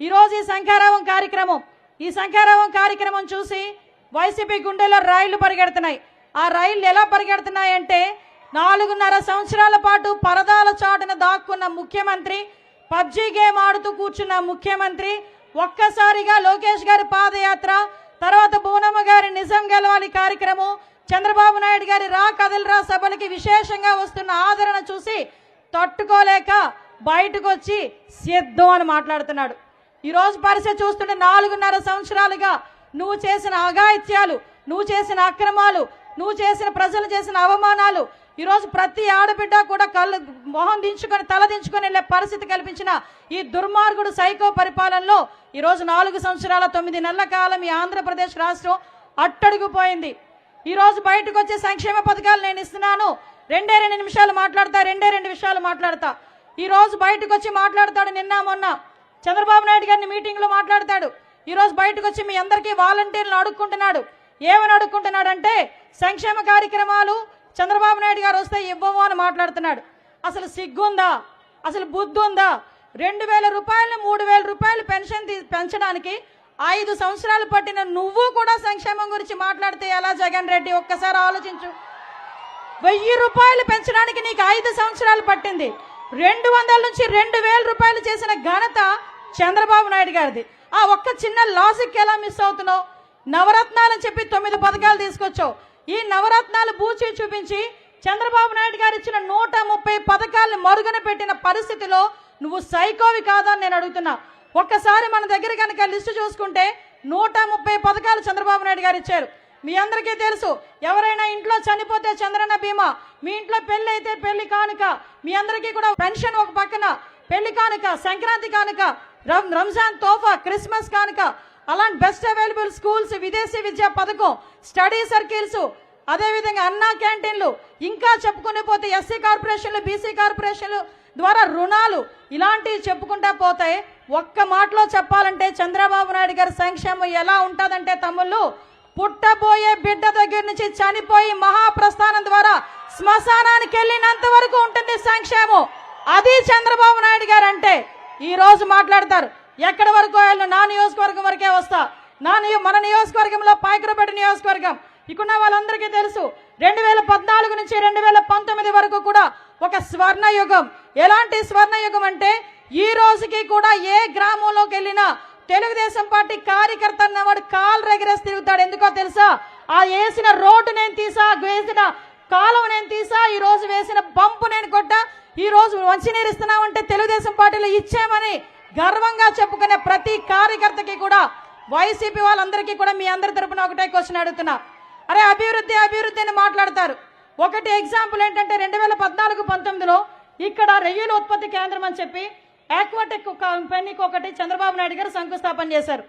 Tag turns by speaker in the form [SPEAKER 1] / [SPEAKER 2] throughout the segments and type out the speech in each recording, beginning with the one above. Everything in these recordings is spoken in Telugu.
[SPEAKER 1] ఈరోజు ఈ శంఖారావం కార్యక్రమం. ఈ శంఖారావం కార్యక్రమం చూసి వైసీపీ గుండెల్లో రైళ్ళు పరిగెడుతున్నాయి. ఆ రైళ్ళు ఎలా పరిగెడుతున్నాయంటే నాలుగున్నర సంవత్సరాల పాటు పరదాల చాటున దాక్కున్న ముఖ్యమంత్రి పబ్జీ గేమ్ ఆడుతూ కూర్చున్న ముఖ్యమంత్రి ఒక్కసారిగా లోకేష్ గారి పాదయాత్ర తర్వాత భువనమ్మ గారి నిజం గెలవాలి కార్యక్రమం చంద్రబాబు నాయుడు గారి రా కదలరా సభలకి విశేషంగా వస్తున్న ఆదరణ చూసి తట్టుకోలేక బయటకు వచ్చి సిద్ధం అని మాట్లాడుతున్నాడు. ఈరోజు పరిస్థితి చూస్తుంటే నాలుగున్నర సంవత్సరాలుగా నువ్వు చేసిన అఘాయిత్యాలు నువ్వు చేసిన అక్రమాలు నువ్వు చేసిన ప్రజలు చేసిన అవమానాలు ఈరోజు ప్రతి ఆడబిడ్డ కూడా కళ్ళు మొహం దించుకొని తల దించుకొని వెళ్ళే పరిస్థితి కల్పించిన ఈ దుర్మార్గుడు సైకో పరిపాలనలో ఈరోజు నాలుగు సంవత్సరాల తొమ్మిది నెలల కాలం ఈ ఆంధ్రప్రదేశ్ రాష్ట్రం అట్టడుగుపోయింది. ఈరోజు బయటకు వచ్చే సంక్షేమ పథకాలు నేను ఇస్తున్నాను. రెండే రెండు నిమిషాలు మాట్లాడతా రెండే రెండు విషయాలు మాట్లాడతా. ఈరోజు బయటకు వచ్చి మాట్లాడతాడు నిన్న మొన్న. చంద్రబాబు నాయుడు గారిని మీటింగ్లో మాట్లాడతాడు. ఈ రోజు బయటకు వచ్చి మీ అందరికీ వాలంటీర్లు అడుక్కుంటున్నాడు. ఏమని అడుక్కుంటున్నాడంటే సంక్షేమ కార్యక్రమాలు చంద్రబాబు నాయుడు గారు వస్తే ఇవ్వము అని మాట్లాడుతున్నాడు. అసలు సిగ్గుందా? అసలు బుద్ధి ఉందా రెండు వేల రూపాయలు మూడు వేల రూపాయలు పెన్షన్ తీ- పెంచడానికి ఐదు సంవత్సరాలు పట్టిన నువ్వు కూడా సంక్షేమం గురించి మాట్లాడితే ఎలా జగన్ రెడ్డి? ఒక్కసారి ఆలోచించు. వెయ్యి రూపాయలు పెంచడానికి నీకు ఐదు సంవత్సరాలు పట్టింది. రెండు వందల నుంచి రెండు వేల రూపాయలు చేసిన ఘనత చంద్రబాబు నాయుడు గారిది. ఆ ఒక్క చిన్న లాజిక్ ఎలా మిస్ అవుతున్నావు? నవరత్నాలని చెప్పి తొమ్మిది పథకాలు తీసుకొచ్చావు. ఈ నవరత్నాలు బూచి చూపించి చంద్రబాబు నాయుడు గారు ఇచ్చిన నూట ముప్పై పథకాలను మరుగున పెట్టిన పరిస్థితిలో నువ్వు సైకోవి కాదని నేను అడుగుతున్నా. ఒక్కసారి మన దగ్గర కనుక లిస్టు చూసుకుంటే నూట ముప్పై పథకాలు చంద్రబాబు నాయుడు గారు ఇచ్చారు. మీ అందరికీ తెలుసు ఎవరైనా ఇంట్లో చనిపోతే చంద్రన్న బీమా మీ ఇంట్లో పెళ్ళి అయితే పెళ్ళి కానుక మీ అందరికీ కూడా పెన్షన్ ఒక పక్కన పెళ్ళి కానుక సంక్రాంతి కానుక రంజాన్ తోఫా క్రిస్మస్ కానుక అలాంటి బెస్ట్ అవైలబుల్ స్కూల్స్ విదేశీ విద్యా పథకం స్టడీ సర్కిల్స్ అదేవిధంగా అన్నా క్యాంటీన్లు ఇంకా చెప్పుకునే పోతే ఎస్సీ కార్పొరేషన్లు బీసీ కార్పొరేషన్లు ద్వారా రుణాలు ఇలాంటివి చెప్పుకుంటా పోతాయి ఒక్క మాటలో చెప్పాలంటే చంద్రబాబు నాయుడు గారి సంక్షేమం ఎలా ఉంటుందంటే తమ్ముళ్ళు పుట్టబోయే బిడ్డ దగ్గర నుంచి చనిపోయి మహాప్రస్థానం ద్వారా శ్మశానానికి వెళ్ళినంత వరకు ఉంటుంది సంక్షేమం. అది చంద్రబాబు నాయుడు గారు అంటే ఈ రోజు మాట్లాడతారు. ఎక్కడి వరకు వెళ్ళిన? నా నియోజకవర్గం వరకే వస్తా. నా నియో మన నియోజకవర్గంలో పాయకరపేట నియోజకవర్గం. ఇక్కడున్న వాళ్ళందరికీ తెలుసు. రెండు వేల పద్నాలుగు నుంచి రెండు వేల పంతొమ్మిది వరకు కూడా ఒక స్వర్ణయుగం. ఎలాంటి స్వర్ణయుగం అంటే ఈ రోజుకి కూడా ఏ గ్రామంలోకి వెళ్ళినా తెలుగుదేశం పార్టీ కార్యకర్త అన్నవాడు కాలు రెగరేసి తిరుగుతాడు. ఎందుకో తెలుసా? ఆ వేసిన రోడ్డు నేను తీసా వేసిన కాలువ నేను తీసా ఈ రోజు వేసిన పంపు నేను ఈరోజు ఈ రోజు మంచినీరు ఇస్తున్నామంటే తెలుగుదేశం పార్టీలో ఇచ్చామని గర్వంగా చెప్పుకునే ప్రతి కార్యకర్తకి కూడా వైసీపీ వాళ్ళందరికీ కూడా మీ అందరి తరపున ఒకటే క్వశ్చన్ అడుగుతున్నా. అరే అభివృద్ధి అభివృద్ధి అని మాట్లాడతారు. ఒకటి ఎగ్జాంపుల్ ఏంటంటే రెండు వేల పద్నాలుగు పంతొమ్మిదిలో ఇక్కడ రొయ్యల ఉత్పత్తి కేంద్రం అని చెప్పి ఆక్వాటెక్ కంపెనీకి ఒకటి చంద్రబాబు నాయుడు గారు శంకుస్థాపన చేశారు.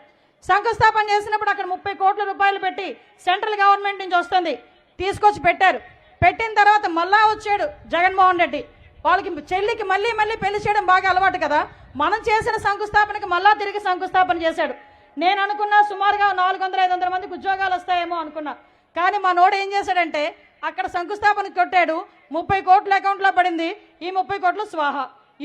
[SPEAKER 1] శంకుస్థాపన చేసినప్పుడు అక్కడ ముప్పై కోట్ల రూపాయలు పెట్టి సెంట్రల్ గవర్నమెంట్ నుంచి వస్తుంది తీసుకొచ్చి పెట్టారు. పెట్టిన తర్వాత మళ్ళా వచ్చాడు జగన్మోహన్ రెడ్డి. వాళ్ళకి చెల్లికి మళ్ళీ మళ్ళీ పెళ్ళి చేయడం బాగా అలవాటు కదా. మనం చేసిన శంకుస్థాపనకి మళ్ళా తిరిగి శంకుస్థాపన చేశాడు. నేను అనుకున్నా సుమారుగా నాలుగు వందల ఐదు వందల మందికి ఉద్యోగాలు వస్తాయేమో అనుకున్నా. కానీ మా నోడు ఏం చేశాడంటే అక్కడ శంకుస్థాపన కొట్టాడు. ముప్పై కోట్ల అకౌంట్లో పడింది. ఈ ముప్పై కోట్లు స్వాహ.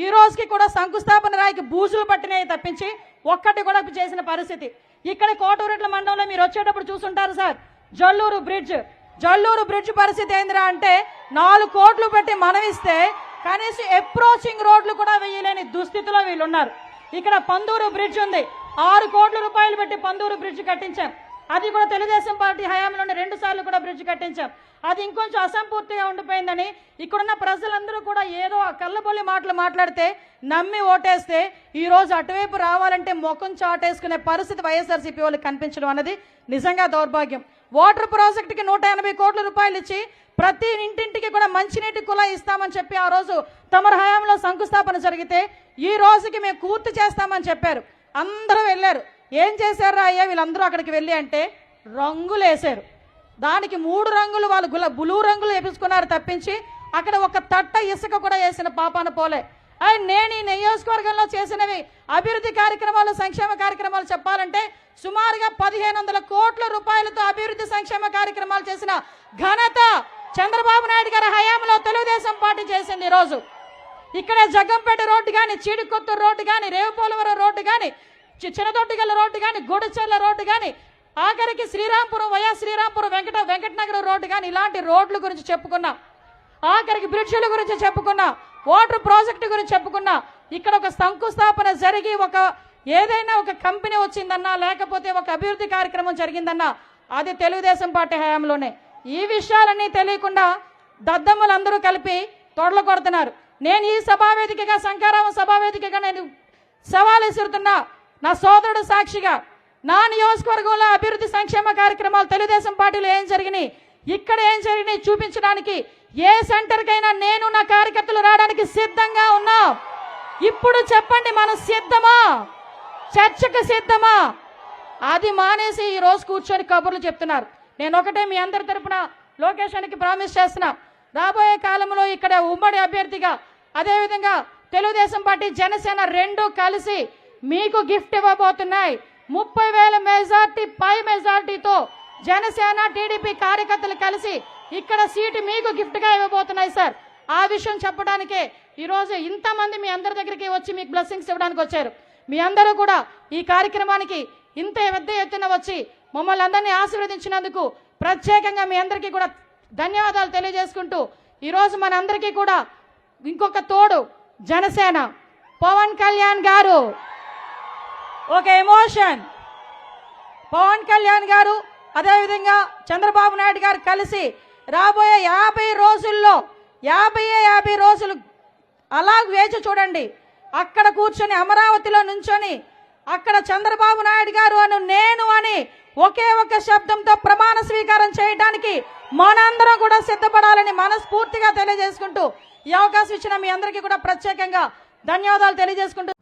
[SPEAKER 1] ఈ రోజుకి కూడా శంకుస్థాపన రాయికి బూజులు పట్టినాయి తప్పించి ఒక్కటి కూడా చేసిన పరిస్థితి. ఇక్కడ కోటూరెట్ల మండలంలో మీరు వచ్చేటప్పుడు చూసుంటారు sir. Jalluru bridge. Jalluru bridge పరిస్థితి ఏందిరా అంటే నాలుగు కోట్లు పెట్టి మనమిస్తే కనీసం అప్రోచింగ్ రోడ్లు కూడా వేయలేని దుస్థితిలో వీళ్ళు ఉన్నారు ఇక్కడ పందూరు బ్రిడ్జ్ ఉంది. ఆరు కోట్ల రూపాయలు పెట్టి పందూరు బ్రిడ్జ్ కట్టించాం. అది కూడా తెలుగుదేశం పార్టీ హయాంలోనే రెండు సార్లు కూడా బ్రిడ్జ్ కట్టించాం. అది ఇంకొంచెం అసంపూర్తిగా ఉండిపోయిందని ఇక్కడున్న ప్రజలందరూ కూడా ఏదో ఆ కళ్ళబొల్లి మాటలు మాట్లాడితే నమ్మి ఓటేస్తే ఈరోజు అటువైపు రావాలంటే ముఖం చాటేసుకునే పరిస్థితి వైఎస్ఆర్సీపీ వాళ్ళకి కనిపించడం అనేది నిజంగా దౌర్భాగ్యం. వాటర్ ప్రాజెక్టుకి నూట ఎనభై కోట్ల రూపాయలు ఇచ్చి ప్రతి ఇంటింటికి కూడా మంచినీటి కులా ఇస్తామని చెప్పి ఆ రోజు తమర హయాంలో శంకుస్థాపన జరిగితే ఈ రోజుకి మేము పూర్తి చేస్తామని చెప్పారు. అందరూ వెళ్ళారు. ఏం చేశారా అయ్యా? వీళ్ళందరూ అక్కడికి వెళ్ళి అంటే రంగులు వేశారు దానికి మూడు రంగులు వాళ్ళు గుల బ్లూ రంగులు వేపించుకున్నారు తప్పించి అక్కడ ఒక తట్ట ఇసుక కూడా వేసిన పాపాన పోలే. నేను ఈ నియోజకవర్గంలో చేసినవి అభివృద్ధి కార్యక్రమాలు సంక్షేమ కార్యక్రమాలు చెప్పాలంటే సుమారుగా పదిహేను వందల కోట్ల రూపాయలతో అభివృద్ధి సంక్షేమ కార్యక్రమాలు చేసిన ఘనత చంద్రబాబు నాయుడు గారి హయాంలో తెలుగుదేశం పార్టీ చేసింది ఈరోజు ఇక్కడే జగ్గంపేట రోడ్డు కానీ చీడికొత్తూరు రోడ్డు కానీ రేవుపోలవరం రోడ్డు కానీ చి- చిన్నదొడ్డిగల్ల రోడ్డు కానీ గుడిచెర్ల రోడ్డు కానీ ఆఖరికి శ్రీరాంపురం వయా శ్రీరాంపురం వెంకట వెంకటనగరం రోడ్డు కానీ ఇలాంటి రోడ్ల గురించి చెప్పుకున్నాం. ఆఖరికి బ్రిడ్జ్ల గురించి చెప్పుకున్నా. వాటర్ ప్రాజెక్టు గురించి చెప్పుకున్నా ఇక్కడ ఒక శంకుస్థాపన జరిగి ఒక ఏదైనా ఒక కంపెనీ వచ్చిందన్నా లేకపోతే ఒక అభివృద్ధి కార్యక్రమం జరిగిందన్నా అది తెలుగుదేశం పార్టీ హయాంలోనే. ఈ విషయాలన్నీ తెలియకుండా దద్దమ్మలందరూ కలిపి తొడలు కొడుతున్నారు. నేను ఈ సభావేదికగా శంకారావం సభావేదికగా నేను సవాలు విసురుతున్నా. నా సోదరుడు సాక్షిగా నా నియోజకవర్గంలో అభివృద్ధి సంక్షేమ కార్యక్రమాలు తెలుగుదేశం పార్టీలో ఏం జరిగినాయి? ఇక్కడ ఏం జరిగినాయి? చూపించడానికి ఏ సెంటర్కైనా నేను నా కార్యకర్తలు రావడానికి సిద్ధంగా ఉన్నా. ఇప్పుడు చెప్పండి మనం సిద్ధమా? చర్చకు సిద్ధమా? అది మానేసి ఈ రోజు కూర్చొని కబుర్లు చెప్తున్నారు. నేను ఒకటే మీ అందరి తరపున లోకేషన్కి ప్రామిస్ చేస్తున్నా. రాబోయే కాలంలో ఇక్కడ ఉమ్మడి అభ్యర్థిగా అదేవిధంగా తెలుగుదేశం పార్టీ జనసేన రెండు కలిసి మీకు గిఫ్ట్ ఇవ్వబోతున్నాయి. ముప్పై వేల మెజార్టీ పై మెజార్టీతో జనసేన టీడీపీ కార్యకర్తలు కలిసి ఇక్కడ సీటు మీకు గిఫ్ట్గా ఇవ్వబోతున్నాయి సార్. ఆ విషయం చెప్పడానికే ఈరోజు ఇంతమంది మీ అందరి దగ్గరికి వచ్చి మీకు బ్లెస్సింగ్స్ ఇవ్వడానికి వచ్చారు. మీ అందరూ కూడా ఈ కార్యక్రమానికి ఇంత పెద్ద ఎత్తున వచ్చి మమ్మల్ని అందరినీ ఆశీర్వదించినందుకు ప్రత్యేకంగా మీ అందరికీ కూడా ధన్యవాదాలు తెలియజేసుకుంటూ ఈరోజు మనందరికీ కూడా ఇంకొక తోడు జనసేన. పవన్ కళ్యాణ్ గారు. ఒక ఎమోషన్. పవన్ కళ్యాణ్ గారు అదేవిధంగా చంద్రబాబు నాయుడు గారు కలిసి రాబోయే యాభై రోజుల్లో యాభై యాభై రోజులు అలా వేచి చూడండి. అక్కడ కూర్చొని అమరావతిలో నుంచొని అక్కడ చంద్రబాబు నాయుడు గారు అను నేను అని ఒకే ఒక శబ్దంతో ప్రమాణ స్వీకారం చేయడానికి మనందరం కూడా సిద్ధపడాలని మనస్ఫూర్తిగా తెలియజేసుకుంటూ ఈ అవకాశం ఇచ్చిన మీ అందరికీ కూడా ప్రత్యేకంగా ధన్యవాదాలు తెలియజేసుకుంటూ